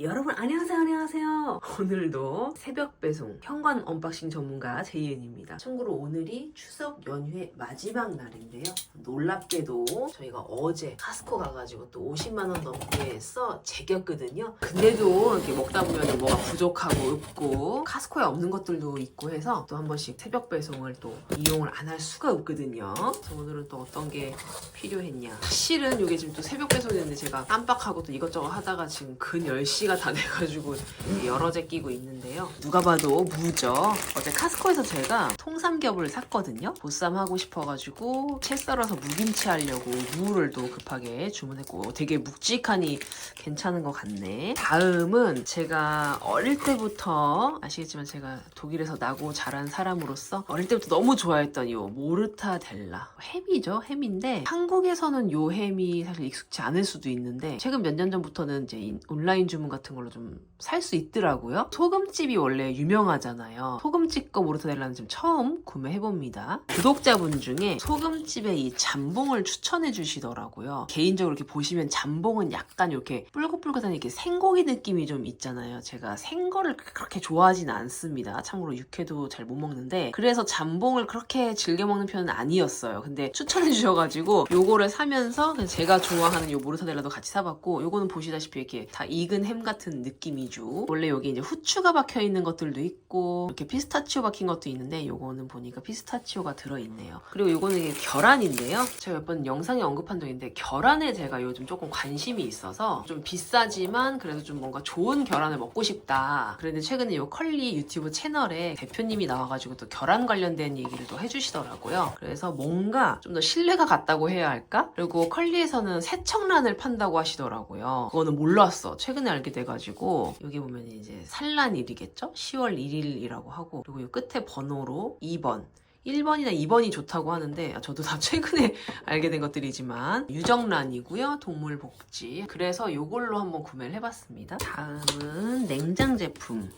여러분 안녕하세요 안녕하세요 오늘도 새벽 배송 현관 언박싱 전문가 제이은입니다. 참고로 오늘이 추석 연휴의 마지막 날인데요. 놀랍게도 저희가 어제 카스코 가가지고 또 50만원 넘게 써 제꼈거든요. 근데도 이렇게 먹다 보면 뭐가 부족하고 없고 카스코에 없는 것들도 있고 해서 또 한 번씩 새벽 배송을 또 이용을 안 할 수가 없거든요. 그래서 오늘은 또 어떤 게 필요했냐. 사실은 이게 지금 또 새벽 배송이었는데 제가 깜빡하고 또 이것저것 하다가 지금 근 10시가 다 돼가지고 여러 재 끼고 있는데요. 누가 봐도 무죠. 어제 카스코에서 제가 통삼겹을 샀거든요. 보쌈 하고 싶어가지고 채 썰어서 무김치 하려고 무를 또 급하게 주문했고 되게 묵직하니 괜찮은 것 같네. 다음은 제가 어릴 때부터 아시겠지만 제가 독일에서 나고 자란 사람으로서 어릴 때부터 너무 좋아했던 요 모르타델라. 햄이죠 햄인데 한국에서는 요 햄이 사실 익숙치 않을 수도 있는데 최근 몇 년 전부터는 이제 인- 온라인 주문 같은 걸로 좀 살 수 있더라고요 소금집이 원래 유명하잖아요. 소금집 거 모르타델라는 지금 처음 구매해봅니다. 구독자분 중에 소금집의 이 잠봉을 추천해 주시더라고요. 개인적으로 이렇게 보시면 잠봉은 약간 이렇게 뿔긋뿔긋한 이렇게 생고기 느낌이 좀 있잖아요. 제가 생거를 그렇게 좋아하진 않습니다. 참고로 육회도 잘 못 먹는데 그래서 잠봉을 그렇게 즐겨 먹는 편은 아니었어요. 근데 추천해 주셔가지고 요거를 사면서 제가 좋아하는 요 모르타델라도 같이 사봤고 요거는 보시다시피 이렇게 다 익은 햄 같은 느낌이죠. 원래 여기 이제 후추가 박혀 있는 것들도 있고 이렇게 피스타치오 박힌 것도 있는데 요거는 보니까 피스타치오가 들어있네요. 그리고 요거는 이게 계란인데요. 제가 몇 번 영상에 언급한 적 있는데 계란에 제가 요즘 조금 관심이 있어서 좀 비싸지만 그래도 좀 뭔가 좋은 계란을 먹고 싶다. 그런데 최근에 요 컬리 유튜브 채널에 대표님이 나와가지고 또 계란 관련된 얘기를 또 해주시더라고요. 그래서 뭔가 좀 더 신뢰가 갔다고 해야 할까? 그리고 컬리에서는 새청란을 판다고 하시더라고요. 그거는 몰랐어. 최근에 알게 돼가지고. 여기 보면 이제 산란일이겠죠? 10월 1일이라고 하고 그리고 이 끝에 번호로 2번. 1번이나 2번이 좋다고 하는데 아, 저도 다 최근에 알게 된 것들이지만 유정란이고요 동물복지. 그래서 이걸로 한번 구매를 해봤습니다. 다음은 냉장 제품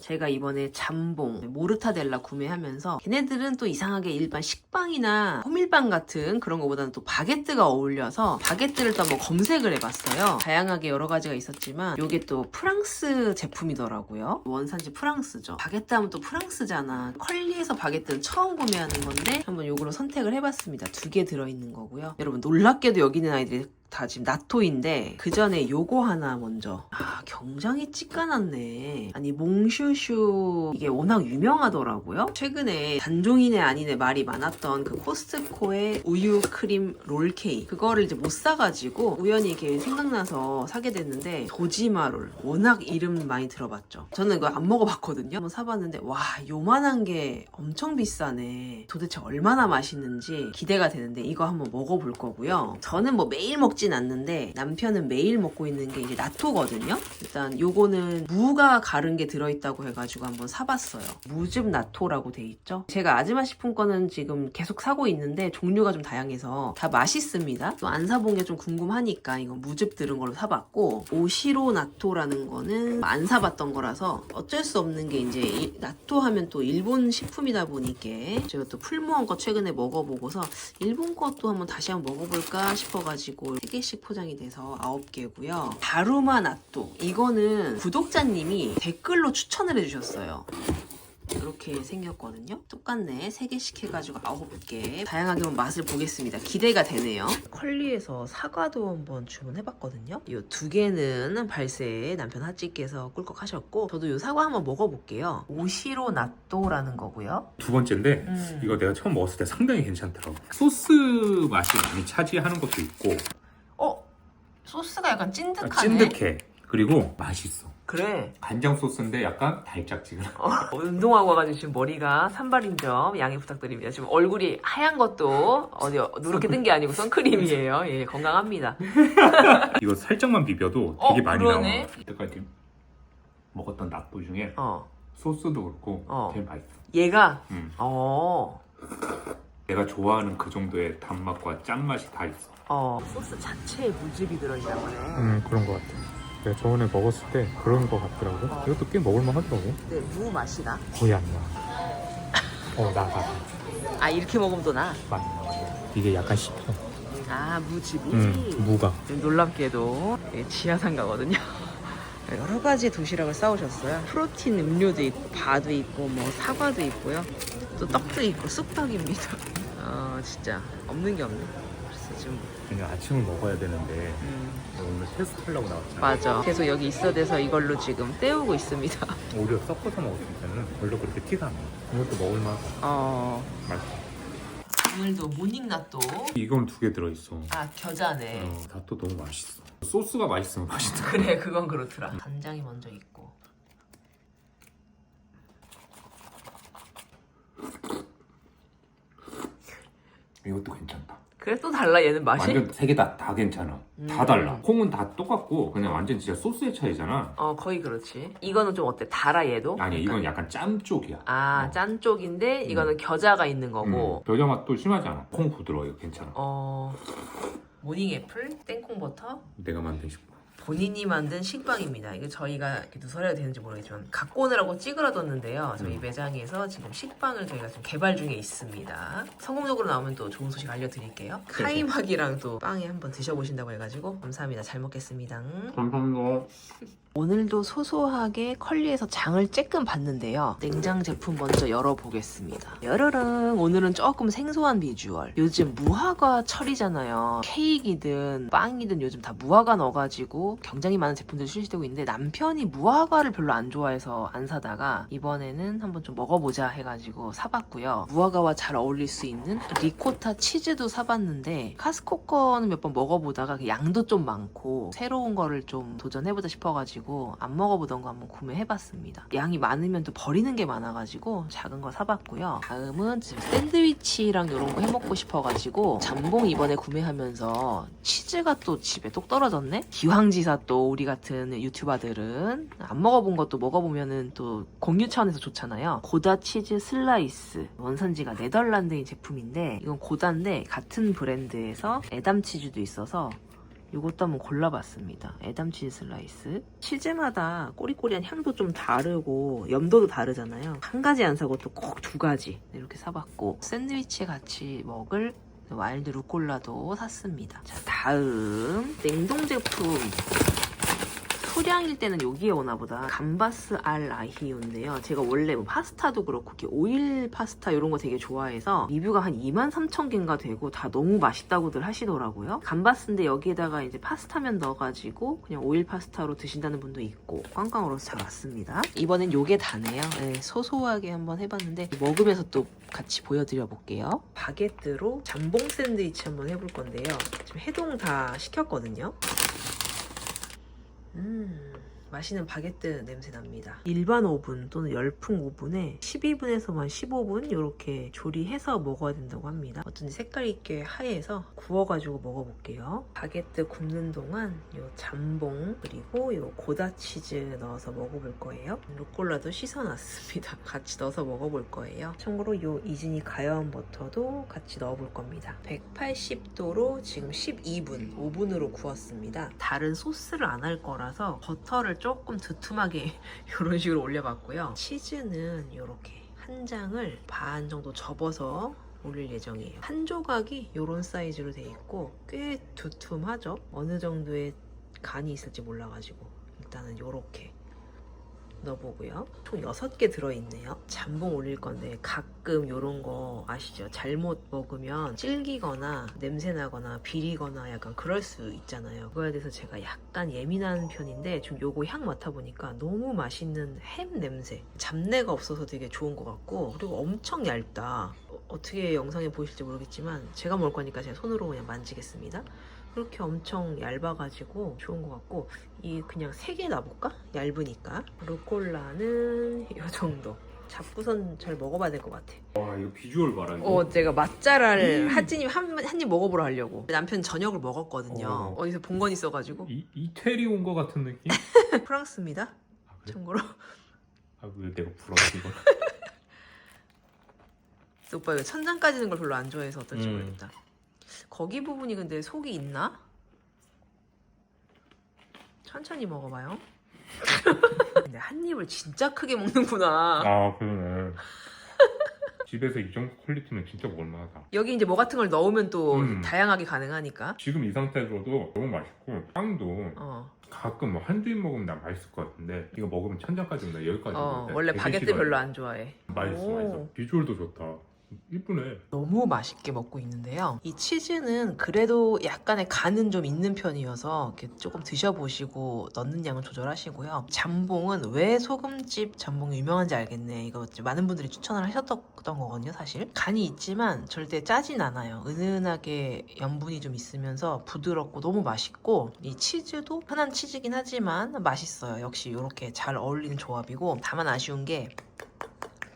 제가 이번에 잠봉 모르타델라 구매하면서 걔네들은 또 이상하게 일반 식빵이나 호밀빵 같은 그런 거보다는 또 바게트가 어울려서 바게트를 또 한번 검색을 해봤어요. 다양하게 여러 가지가 있었지만 이게 또 프랑스 제품이더라고요. 원산지 프랑스죠. 바게트 하면 또 프랑스잖아. 컬리에서 바게트는 처음 구매하는 건데 한번 이걸로 선택을 해봤습니다. 두 개 들어있는 거고요. 여러분 놀랍게도 여기 있는 아이들이 다 지금 나토인데 그 전에 요거 하나 먼저. 아 경장이 찌까놨네. 아니 몽슈슈 이게 워낙 유명하더라고요. 최근에 단종이네 아니네 말이 많았던 그 코스트코의 우유 크림 롤 케이크 그거를 이제 못 사가지고 우연히 이렇게 생각나서 사게 됐는데 도지마 롤. 워낙 이름 많이 들어봤죠. 저는 이거 안 먹어봤거든요. 한번 사봤는데 와 요만한 게 엄청 비싸네. 도대체 얼마나 맛있는지 기대가 되는데 이거 한번 먹어볼 거고요. 저는 뭐 매일 먹진 않는데 남편은 매일 먹고 있는 게 이제 나토거든요. 일단 요거는 무가 가른 게 들어있다고 해가지고 한번 사봤어요. 무즙 나토라고 돼 있죠? 제가 아즈마 식품 거는 지금 계속 사고 있는데 종류가 좀 다양해서 다 맛있습니다. 또 안 사본 게 좀 궁금하니까 이거 무즙 들은 걸로 사봤고 오시로 나토라는 거는 안 사봤던 거라서 어쩔 수 없는 게 이제 이- 나토 하면 또 일본 식품이다 보니까 제가 또 풀무원 거 최근에 먹어보고서 일본 것도 한번 다시 한번 먹어볼까 싶어가지고 3개씩 포장이 돼서 9개고요. 다루마 나또 이거는 구독자님이 댓글로 추천을 해주셨어요. 이렇게 생겼거든요. 똑같네. 3개씩 해가지고 9개. 다양하게 한번 맛을 보겠습니다. 기대가 되네요. 컬리에서 사과도 한번 주문해봤거든요. 이 두 개는 발세 남편 핫찌께서 꿀꺽 하셨고 저도 이 사과 한번 먹어볼게요. 오시로 나또라는 거고요. 두 번째인데 음. 이거 내가 처음 먹었을 때 상당히 괜찮더라고 소스 맛이 많이 차지하는 것도 있고 어? 소스가 약간 아, 찐득하네. 찐득해 그리고 맛있어 그래. 간장 소스인데 약간 달짝지근한 어, 운동하고 와가지고 지금 머리가 산발인 점 양해 부탁드립니다. 지금 얼굴이 하얀 것도 어디 누렇게 뜬 게 아니고 선크림이에요. 예, 건강합니다. 이거 살짝만 비벼도 어, 되게 많이 그러네. 나와 이때까지 먹었던 낫또 중에 어, 소스도 그렇고 어. 제일 맛있어 얘가 음. 어, 내가 좋아하는 그 정도의 단맛과 짠맛이 다 있어 어, 소스 자체에 무즙이 들어있나 보네. 음 그런 것 같아. 내가 저번에 먹었을 때 그런 것 같더라고. 이것도 꽤 먹을만 하더라고. 근데 무 맛이 나? 거의 안 나. 어, 나, 나. 아 이렇게 먹으면 또 나? 맞네, 맞네. 이게 약간 씹혀. 아 무즙이? 음, 무가. 놀랍게도 예, 지하상가거든요. 여러 가지 도시락을 싸오셨어요. 프로틴 음료도 있고 바도 있고 뭐 사과도 있고요. 또 떡도 있고 쑥떡입니다. 아 진짜 없는 게 없네. 그래서 지금 그냥 아침을 먹어야 되는데 음, 오늘 테스트 하려고 나왔잖아. 맞아. 계속 여기 있어 돼서 이걸로 지금 때우고 있습니다. 오히려 섞어서 먹었을 때는 별로 그렇게 티가 안 나. 이것도 먹을만. 어 맛있어. 오늘도 모닝 나또 이건 두 개 들어있어. 아 겨자네. 어, 나또 너무 맛있어. 소스가 맛있으면 맛있다. 그래 그건 그렇더라. 간장이 먼저 있고. 이것도 괜찮다. 그래 또 달라 얘는 맛이? 완전 세 개 다 다 괜찮아. 다 음. 달라. 콩은 다 똑같고 그냥 완전 진짜 소스의 차이잖아. 어 거의 그렇지. 이거는 좀 어때? 달아 얘도? 아니 이건 약간 짬 쪽이야. 아, 어. 짠 쪽인데 이거는 겨자가 있는 거고. 음, 겨자 맛도 심하지 않아. 콩 부드러워 이거 괜찮아. 어 모닝 애플, 땡콩 버터, 내가 만든 식빵. 본인이 만든 식빵입니다. 이거 저희가 누설해도 되는지 모르겠지만 갖고 오느라고 찌그러뒀는데요. 저희 음. 매장에서 지금 식빵을 저희가 좀 개발 중에 있습니다. 성공적으로 나오면 또 좋은 소식 알려드릴게요. 카이막이랑 또 빵에 한번 드셔보신다고 해가지고 감사합니다. 잘 먹겠습니다. 감사합니다. 오늘도 소소하게 컬리에서 장을 쬐끔 봤는데요. 냉장 제품 먼저 열어보겠습니다. 여러릉 오늘은 조금 생소한 비주얼. 요즘 무화과 철이잖아요. 케이크이든 빵이든 요즘 다 무화과 넣어가지고 굉장히 많은 제품들이 출시되고 있는데 남편이 무화과를 별로 안 좋아해서 안 사다가 이번에는 한번 좀 먹어보자 해가지고 사봤고요. 무화과와 잘 어울릴 수 있는 리코타 치즈도 사봤는데 카스코 거는 몇 번 먹어보다가 그 양도 좀 많고 새로운 거를 좀 도전해보자 싶어가지고 안 먹어보던 거 한번 구매해봤습니다. 양이 많으면 또 버리는 게 많아가지고 작은 거 사봤고요. 다음은 지금 샌드위치랑 이런 거 해먹고 싶어가지고 잠봉 이번에 구매하면서 치즈가 또 집에 똑 떨어졌네? 기황지사 또 우리 같은 유튜버들은 안 먹어본 것도 먹어보면은 또 공유 차원에서 좋잖아요. 고다 치즈 슬라이스 원산지가 네덜란드인 제품인데 이건 고다인데 같은 브랜드에서 에담 치즈도 있어서 이것도 한번 골라봤습니다. 에담 치즈 슬라이스. 치즈마다 꼬리꼬리한 향도 좀 다르고 염도도 다르잖아요. 한 가지 안 사고 또 꼭 두 가지 이렇게 사봤고 샌드위치에 같이 먹을 와일드 루꼴라도 샀습니다. 자 다음 냉동 제품 소량일 때는 여기에 오나 보다. 감바스 알 아히오인데요. 제가 원래 뭐 파스타도 그렇고 오일 파스타 이런 거 되게 좋아해서 리뷰가 한 2만 3천 개인가 되고 다 너무 맛있다고들 하시더라고요. 감바스인데 여기에다가 이제 파스타면 넣어가지고 그냥 오일 파스타로 드신다는 분도 있고 꽝꽝 얼어서 잘 왔습니다. 이번엔 요게 다네요. 네, 소소하게 한번 해봤는데 먹으면서 또 같이 보여드려 볼게요. 바게트로 잠봉 샌드위치 한번 해볼 건데요. 지금 해동 다 시켰거든요. 음, 맛있는 바게트 냄새 납니다. 일반 오븐 또는 열풍 오븐에 12분에서만 15분 이렇게 조리해서 먹어야 된다고 합니다. 어쩐지 색깔 있게 하얘서 구워가지고 먹어볼게요. 바게트 굽는 동안 요 잠봉 그리고 요 고다 치즈 넣어서 먹어볼 거예요. 루꼴라도 씻어놨습니다. 같이 넣어서 먹어볼 거예요. 참고로 요 이진이 가여운 버터도 같이 넣어볼 겁니다. 180도로 지금 12분 오븐으로 구웠습니다. 다른 소스를 안 할 거라서 버터를 조금 두툼하게 이런 식으로 올려봤고요. 치즈는 이렇게 한 장을 반 정도 접어서 올릴 예정이에요. 한 조각이 이런 사이즈로 돼 있고 꽤 두툼하죠. 어느 정도의 간이 있을지 몰라가지고 일단은 이렇게 넣어보고요. 총 6개 들어있네요. 잠봉 올릴 건데 가끔 이런 거 아시죠? 잘못 먹으면 질기거나 냄새나거나 비리거나 약간 그럴 수 있잖아요. 그거에 대해서 제가 약간 예민한 편인데 좀 요거 향 맡아보니까 너무 맛있는 햄 냄새. 잡내가 없어서 되게 좋은 것 같고 그리고 엄청 얇다. 어, 어떻게 영상에 보이실지 모르겠지만 제가 먹을 거니까 제가 손으로 그냥 만지겠습니다. 그렇게 엄청 얇아가지고 좋은 것 같고 이 그냥 세개 놔볼까? 얇으니까 루꼴라는 이 정도 잡고선 잘 먹어봐야 될 것 같아 와 이거 비주얼 봐라 이거. 어 제가 맛잘알 하찌님 한입 먹어보러 하려고 남편 저녁을 먹었거든요 어. 어. 디서 본 건 있어가지고 이 이태리 온 거 같은 느낌? 프랑스입니다 아, 그래? 참고로 아왜 내가 부러워 이거? 오빠 이거 천장 까지는 걸 별로 안 좋아해서 어떨지 음. 모르겠다 거기 부분이 근데 속이 있나? 천천히 먹어봐요 근데 한 입을 진짜 크게 먹는구나 아 그러네. 집에서 이 정도 퀄리티는 진짜 먹을만하다. 여기 이제 뭐 같은 걸 넣으면 또 음. 다양하게 가능하니까. 지금 이 상태로도 너무 맛있고 빵도 어. 가끔 뭐 한두 입 먹으면 난 맛있을 것 같은데 이거 먹으면 천장까지 온다 여기까지 어, 원래 바게트. 별로 안 좋아해. 맛있어 오. 맛있어 비주얼도 좋다 이쁘네 너무 맛있게 먹고 있는데요. 이 치즈는 그래도 약간의 간은 좀 있는 편이어서 이렇게 조금 드셔보시고 넣는 양은 조절하시고요. 잠봉은 왜 소금집 잠봉이 유명한지 알겠네. 이거 많은 분들이 추천을 하셨던 거거든요, 사실. 간이 있지만 절대 짜진 않아요. 은은하게 염분이 좀 있으면서 부드럽고 너무 맛있고 이 치즈도 흔한 치즈긴 하지만 맛있어요. 역시 이렇게 잘 어울리는 조합이고 다만 아쉬운 게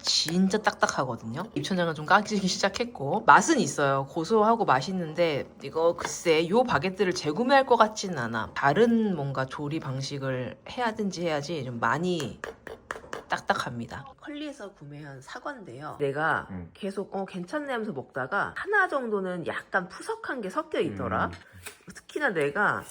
진짜 딱딱하거든요. 입천장은 좀 까지기 시작했고 맛은 있어요. 고소하고 맛있는데 이거 글쎄 요 바게트를 재구매할 것 같지는 않아. 다른 뭔가 조리 방식을 해야든지 해야지 좀 많이 딱딱합니다. 컬리에서 구매한 사과인데요. 내가 음. 계속 어 괜찮네 하면서 먹다가 하나 정도는 약간 푸석한 게 섞여 있더라. 음. 특히나 내가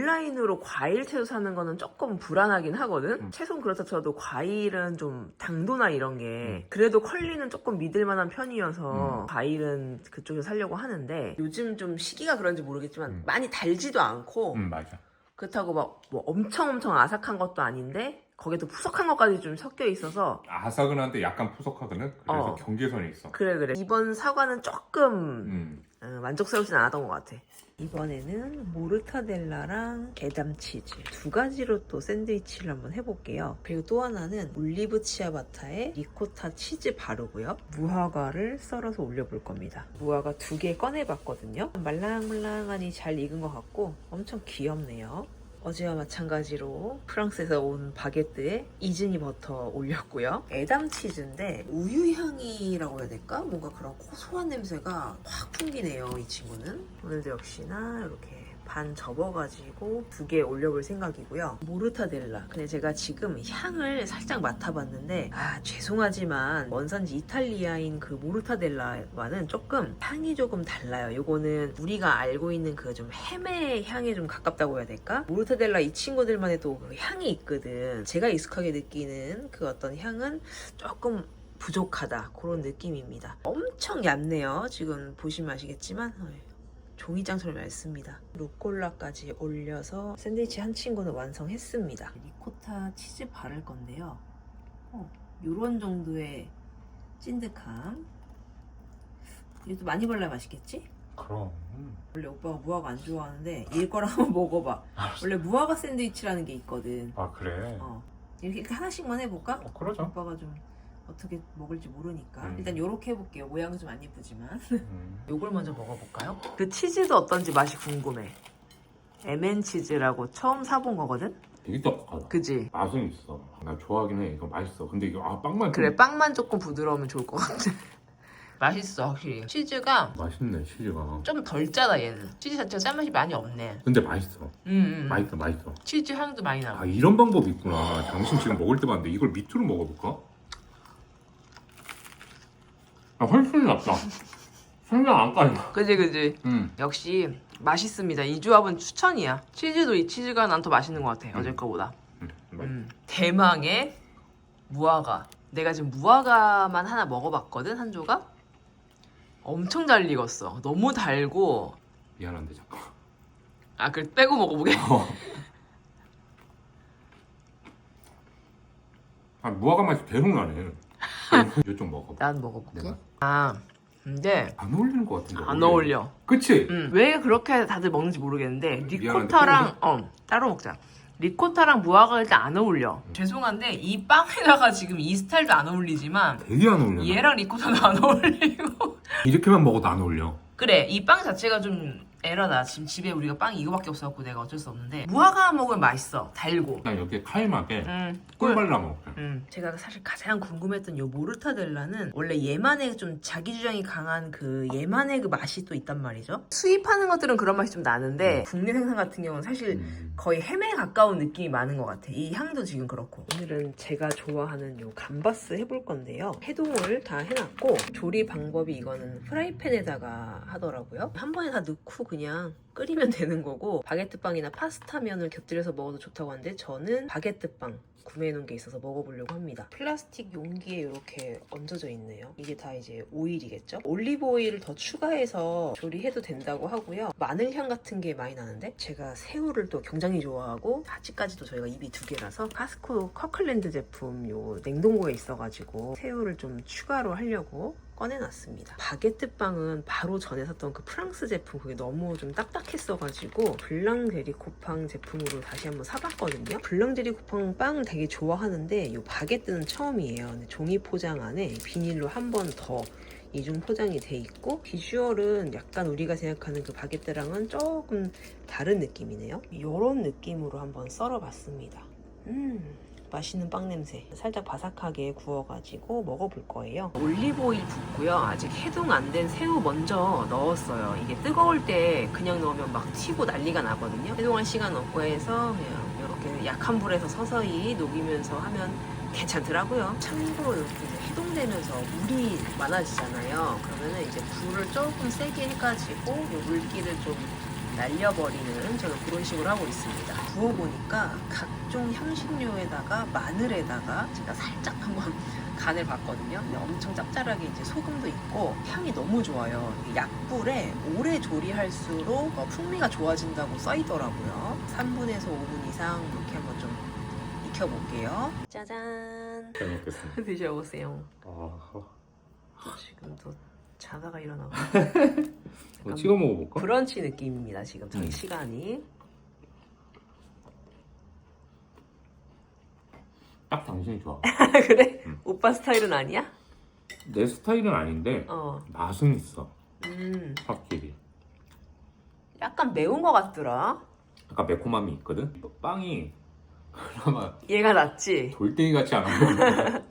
온라인으로 과일 채소 사는 거는 조금 불안하긴 하거든. 음. 채소는 그렇다 쳐도 과일은 좀 당도나 이런 게 음. 그래도 컬리는 조금 믿을 만한 편이어서 음. 과일은 그쪽에서 사려고 하는데 요즘 좀 시기가 그런지 모르겠지만 음. 많이 달지도 않고 음 맞아 그렇다고 막 뭐 엄청 엄청 아삭한 것도 아닌데 거기도 푸석한 것까지 좀 섞여 있어서 아삭은 한데 약간 푸석하거든 그래서 어. 경계선이 있어 그래 그래 이번 사과는 조금 음. 어, 만족스럽진 않았던 것 같아. 이번에는 모르타델라랑 게담 치즈 두 가지로 또 샌드위치를 한번 해볼게요. 그리고 또 하나는 올리브 치아바타에 리코타 치즈 바르고요. 무화과를 썰어서 올려볼 겁니다. 무화과 두 개 꺼내봤거든요. 말랑말랑하니 잘 익은 것 같고 엄청 귀엽네요. 어제와 마찬가지로 프랑스에서 온 바게트에 이즈니 버터 올렸고요. 에담 치즈인데 우유 향이라고 해야 될까? 뭔가 그런 고소한 냄새가 확 풍기네요. 이 친구는 오늘도 역시나 이렇게 반 접어가지고 두 개 올려볼 생각이고요. 모르타델라. 근데 제가 지금 향을 살짝 맡아봤는데 아 죄송하지만 원산지 이탈리아인 그 모르타델라와는 조금 향이 조금 달라요. 요거는 우리가 알고 있는 그좀 햄의 향에 좀 가깝다고 해야 될까? 모르타델라 이 친구들만의 또 그 향이 있거든. 제가 익숙하게 느끼는 그 어떤 향은 조금 부족하다 그런 느낌입니다. 엄청 얇네요. 지금 보시면 아시겠지만 어이, 종이장처럼 얇습니다. 루꼴라까지 올려서 샌드위치 한 친구는 완성했습니다. 리코타 치즈 바를 건데요. 어, 요런 정도의 찐득함. 이것도 많이 발라야 맛있겠지? 그럼 원래 오빠가 무화과 안 좋아하는데 얘 거랑 한번 먹어봐. 원래 무화과 샌드위치라는 게 있거든. 아 그래 어. 이렇게 하나씩만 해볼까? 어, 그러자 오빠가 좀 어떻게 먹을지 모르니까 음. 일단 요렇게 해볼게요. 모양은 좀 안 예쁘지만. 음. 요걸 먼저 먹어볼까요? 그 치즈도 어떤지 맛이 궁금해. MN 치즈라고 처음 사본 거거든? 되게 떡하다 그지? 맛은 있어 나 좋아하긴 해 이거 맛있어 근데 이거 아 빵만 좀 그래 빵만 조금 부드러우면 좋을 것 같아. 맛있어 확실히. 치즈가 맛있네 치즈가 좀 덜 짜다 얘는. 치즈 자체가 짠맛이 많이 없네. 근데 맛있어 음, 음. 맛있어 맛있어 치즈 향도 많이 아 나고. 이런 방법이 있구나 당신 지금 먹을 때 봤는데 이걸 밑으로 먹어볼까? 아 훨씬 낫다 생각 안 까지 그지 그지. 음. 역시 맛있습니다. 이 조합은 추천이야. 치즈도 이 치즈가 난 더 맛있는 것 같아. 어제 음. 거보다. 음. 맛있어. 음, 대망의 무화과. 내가 지금 무화과만 하나 먹어봤거든 한 조각. 엄청 잘 익었어. 너무 달고. 미안한데 잠깐 아 그래 빼고 먹어보게. 아 무화과 맛이 계속 나네 이쪽 먹어봐 난 먹어볼게. 내가? 아 근데 안 어울리는 것 같은데 안 어울려. 그치? 음, 왜 그렇게 다들 먹는지 모르겠는데 리코타랑 어 따로 먹자. 리코타랑 무화과 일단 안 어울려. 죄송한데 이 빵에다가 지금 이 스타일도 안 어울리지만 되게 안 어울려 얘랑 리코타도 안 어울리고. 이렇게만 먹어도 안 어울려 그래 이 빵 자체가 좀 에러다. 지금 집에 우리가 빵이 이거밖에 없어갖고 내가 어쩔 수 없는데 무화과 먹으면 맛있어. 달고. 난 여기에 칼막에 음, 꿀 발라 먹을게 음, 제가 사실 가장 궁금했던 요 모르타델라는 원래 얘만의 좀 자기 주장이 강한 그 얘만의 그 맛이 또 있단 말이죠. 수입하는 것들은 그런 맛이 좀 나는데 국내 생산 같은 경우는 사실 음. 거의 햄에 가까운 느낌이 많은 것 같아. 이 향도 지금 그렇고. 오늘은 제가 좋아하는 요 감바스 해볼 건데요. 해동을 다 해놨고 조리 방법이 이거는 프라이팬에다가 하더라고요. 한 번에 다 넣고 그냥 끓이면 되는 거고 바게트빵이나 파스타면을 곁들여서 먹어도 좋다고 하는데 저는 바게트빵 구매해 놓은 게 있어서 먹어보려고 합니다. 플라스틱 용기에 이렇게 얹어져 있네요. 이게 다 이제 오일이겠죠? 올리브 오일을 더 추가해서 조리해도 된다고 하고요. 마늘향 같은 게 많이 나는데 제가 새우를 또 굉장히 좋아하고 아직까지도 저희가 입이 두 개라서 카스코 커클랜드 제품 요 냉동고에 있어가지고 새우를 좀 추가로 하려고 꺼내놨습니다. 바게트 빵은 바로 전에 샀던 그 프랑스 제품 그게 너무 좀 딱딱했어가지고 블랑제리코팡 제품으로 다시 한번 사봤거든요. 블랑제리코팡 빵 되게 좋아하는데 이 바게트는 처음이에요. 종이 포장 안에 비닐로 한 번 더 이중 포장이 돼 있고 비주얼은 약간 우리가 생각하는 그 바게트랑은 조금 다른 느낌이네요. 이런 느낌으로 한번 썰어봤습니다. 음. 맛있는 빵 냄새. 살짝 바삭하게 구워가지고 먹어볼 거예요. 올리브 오일 붓고요. 아직 해동 안 된 새우 먼저 넣었어요. 이게 뜨거울 때 그냥 넣으면 막 튀고 난리가 나거든요. 해동할 시간 없고 해서 그냥 이렇게 약한 불에서 서서히 녹이면서 하면 괜찮더라고요. 참고로 이렇게 해동되면서 물이 많아지잖아요. 그러면은 이제 불을 조금 세게 해가지고 이 물기를 좀 날려버리는 저는 그런 식으로 하고 있습니다. 구워보니까 각종 향신료에다가 마늘에다가 제가 살짝 한번 간을 봤거든요. 근데 엄청 짭짤하게 이제 소금도 있고 향이 너무 좋아요. 약불에 오래 조리할수록 어, 풍미가 좋아진다고 써있더라고요. 3분에서 5분 이상 이렇게 한번 좀 익혀볼게요. 짜잔. 잘 먹겠습니다. 드셔보세요. 아, 지금 또 자다가 일어나고 뭐 찍어 먹어볼까? 브런치 느낌입니다. 지금 저희 음. 시간이. 딱 당신이 좋아. 그래? 음. 오빠 스타일은 아니야? 내 스타일은 아닌데 어. 맛은 있어. 음. 확실히. 약간 매운 것 같더라. 약간 매콤함이 있거든. 빵이 그나마 얘가 낫지? 돌덩이 같지 않아 보이는데.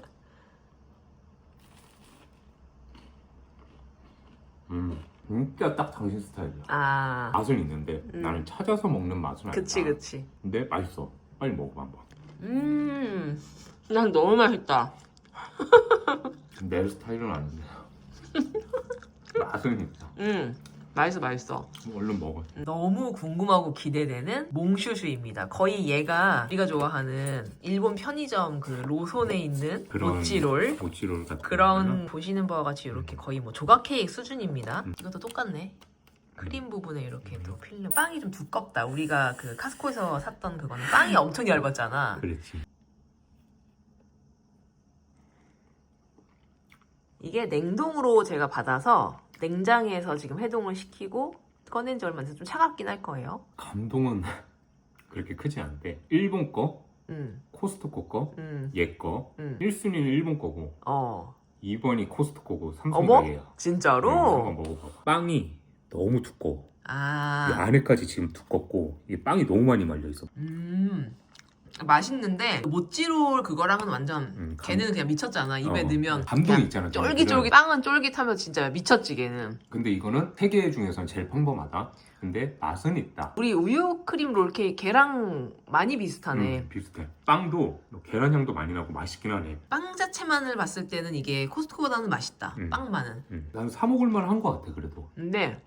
음, 진짜 딱 당신 스타일이야. 아. 맛은 있는데 음. 나는 찾아서 먹는 맛은 아니다. 그치, 그치. 근데 맛있어. 빨리 먹어봐 한번. 음. 난 너무 맛있다. 내 스타일은 아닌데. 맛은 있다. 음. 맛있어, 맛있어. 얼른 먹어. 너무 궁금하고 기대되는 몽슈슈입니다. 거의 얘가 우리가 좋아하는 일본 편의점 그 로손에 있는 그런 모찌롤. 모찌롤 같은 그런 보시는 바와 같이 이렇게 거의 뭐 조각 케이크 수준입니다. 음. 이것도 똑같네. 크림 부분에 이렇게 또 필름. 빵이 좀 두껍다. 우리가 그 카스코에서 샀던 그거는 빵이 엄청 얇았잖아. 그렇지. 이게 냉동으로 제가 받아서 냉장에서 지금 해동을 시키고 꺼낸 지 얼마 안 돼서 좀 차갑긴 할 거예요. 감동은 그렇게 크지 않대. 일본 거, 음, 코스트코 거, 음, 얘 거. 음. 1순위는 일본 거고 어. 2번이 코스트코고 어머? 3순위가 얘야. 진짜로? 응, 한번 먹어봐. 빵이 너무 두꺼워. 이 아. 안에까지 지금 두껍고 이 빵이 너무 많이 말려 있어. 음. 맛있는데 모찌롤 그거랑은 완전 음, 감- 걔는 그냥 미쳤잖아. 입에 어, 넣으면 감동이 그냥 있잖아. 쫄깃쫄깃 빵은 쫄깃하면 진짜 미쳤지 걔는. 근데 이거는 세 개 중에서는 제일 평범하다. 근데 맛은 있다. 우리 우유 크림 롤케이크 걔랑 많이 비슷하네. 음, 비슷해. 빵도 계란 향도 많이 나고 맛있긴 하네. 빵 자체만을 봤을 때는 이게 코스트코보다는 맛있다. 음. 빵만은. 음, 난 사 먹을 만한 것 같아 그래도. 근데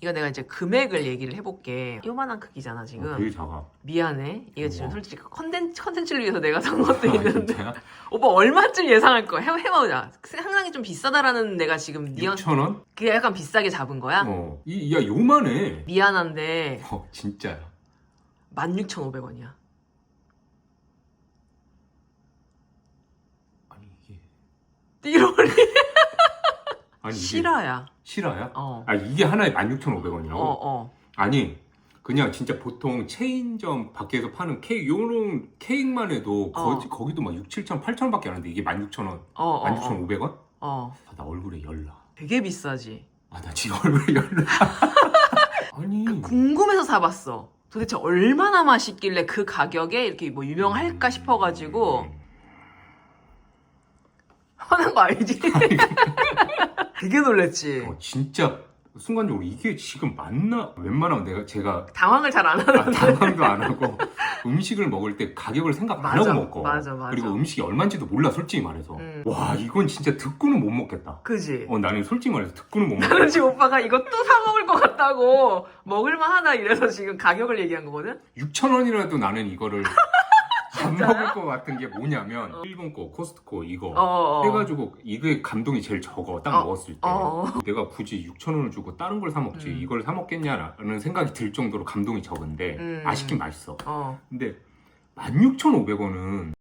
이거 내가 이제 금액을 얘기를 해볼게. 요만한 크기잖아 지금. 어, 되게 작아. 미안해. 이거 지금. 솔직히 컨텐츠, 컨텐츠를 위해서 내가 산 것도 아, 있는데. 진짜야? 오빠 얼마쯤 예상할 거야? 해, 해보자. 상당히 좀 비싸다라는 내가 지금 니언 6천 원? 그게 약간 비싸게 잡은 거야? 어. 이, 야 요만해. 미안한데 어 진짜야. 16,500원이야. 아니 이게 띠로리 아니 이게 실화야. 실화야? 어. 아 이게 하나에 16,500원이라고? 어, 어. 아니 그냥 진짜 보통 체인점 밖에서 파는 케이크 요런 케이크만 해도 어. 거, 거기도 막 6, 7천, 8천 밖에 안 하는데 이게 16,000원, 어, 어, 어. 16,500원? 어. 아, 나 얼굴에 열나. 되게 비싸지. 아, 나 지금 얼굴에 열나. 아니. 궁금해서 사봤어. 도대체 얼마나 맛있길래 그 가격에 이렇게 뭐 유명할까 싶어가지고 음. 화난 거 알지? 되게 놀랬지. 어, 진짜 순간적으로 이게 지금 맞나? 웬만하면 내가 제가 당황을 잘 안 하는. 아, 당황도 안 하고 음식을 먹을 때 가격을 생각 안 맞아, 하고 먹고 맞아, 맞아. 그리고 음식이 얼마인지도 몰라 솔직히 말해서 음. 와 이건 진짜 듣고는 못 먹겠다 그지? 어 나는 솔직히 말해서 듣고는 못 먹겠다 나는 지금 오빠가 이거 또 사 먹을 것 같다고 먹을만 하다 이래서 지금 가격을 얘기한 거거든? 6천 원이라도 나는 이거를 안? 먹을 것 같은 게 뭐냐면 어. 일본 거 코스트코 이거 어. 해가지고 이게 감동이 제일 적어 딱 어. 먹었을 때 어. 내가 굳이 6천 원을 주고 다른 걸 사 먹지 음. 이걸 사 먹겠냐라는 생각이 들 정도로 감동이 적은데 음. 맛있긴 맛있어 어. 근데 16,500원은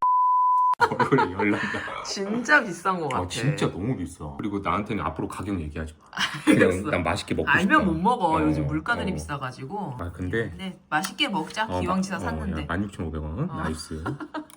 얼굴에 열난다 진짜 비싼 것 같아. 아, 진짜 너무 비싸 그리고 나한테는 앞으로 가격 얘기하지 마 그냥 알겠어. 난 맛있게 먹고 알면 싶어 못 먹어. 어, 요즘 물가들이 어. 비싸가지고. 아 근데 네, 맛있게 먹자. 기왕치사 샀는데. 16,500원 어. 나이스